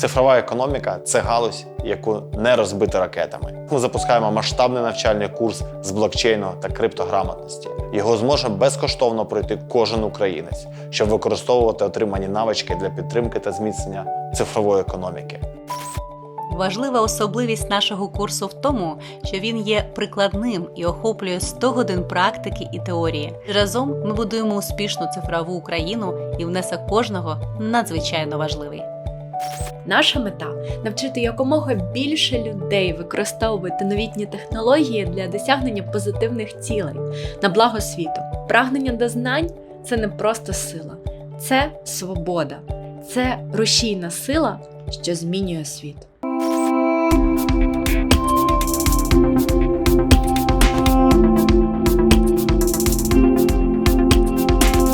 Цифрова економіка це галузь, яку не розбити ракетами. Ми запускаємо масштабний навчальний курс з блокчейну та криптограмотності. Його зможе безкоштовно пройти кожен українець, щоб використовувати отримані навички для підтримки та зміцнення цифрової економіки. Важлива особливість нашого курсу в тому, що він є прикладним і охоплює 100 годин практики і теорії. Разом ми будуємо успішну цифрову Україну і внесок кожного надзвичайно важливий. Наша мета навчити якомога більше людей використовувати новітні технології для досягнення позитивних цілей на благо світу. Прагнення до знань це не просто сила, це свобода, це рушійна сила, що змінює світ.